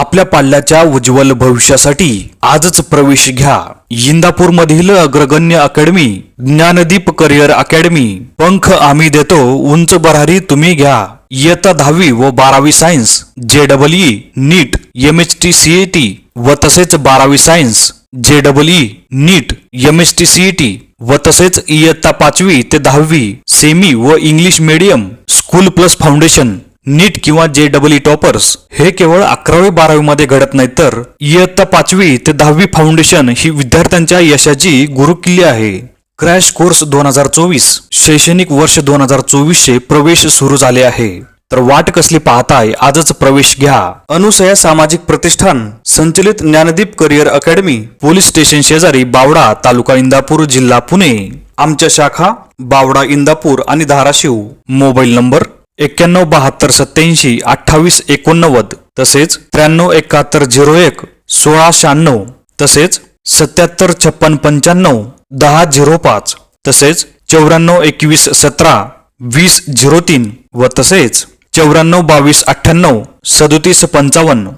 आपल्या पाल्याच्या उज्ज्वल भविष्यासाठी आजच प्रवेश घ्या. इंदापूर मधील अग्रगण्य अकॅडमी ज्ञानदीप करिअर अकॅडमी पंख आम्ही देतो उंच बरारी तुम्ही घ्या. इयत्ता दहावी व बारावी science J double E NEET M H T C A T व तसेच बारावी science J double E NEET M H T C E T व तसेच इयत्ता पाचवी ते दहावी सेमी व English medium school plus foundation. NEET किंवा जे डबल ई टॉपर्स हे केवळ अकरावी बारावी मध्ये घडत नाही तर इयत्ता पाचवी ते दहावी फाउंडेशन ही विद्यार्थ्यांच्या यशाची गुरुकिल्ली आहे. क्रॅश कोर्स दोन हजार चोवीस शैक्षणिक वर्ष दोन हजार चोवीस चे प्रवेश सुरू झाले आहे. तर वाट कसली पाहताय आजच प्रवेश घ्या. अनुसया सामाजिक प्रतिष्ठान संचलित Dnyandeep career academy police station शेजारी बावडा तालुका इंदापूर जिल्हा पुणे. आमच्या शाखा बावडा इंदापूर आणि धाराशिव. मोबाईल नंबर एक्क्याण्णव बहात्तर सत्याऐंशी अठ्ठावीस एकोणनव्वद तसेच त्र्याण्णव एकाहत्तर झिरो एक सोळा शहाण्णव तसेच सत्याहत्तर छप्पन पंच्याण्णव दहा झिरो पाच तसेच चौऱ्याण्णव एकवीस सतरा वीस झिरो तीन व तसेच चौऱ्याण्णव बावीस अठ्ठ्याण्णव सदोतीस पंचावन्न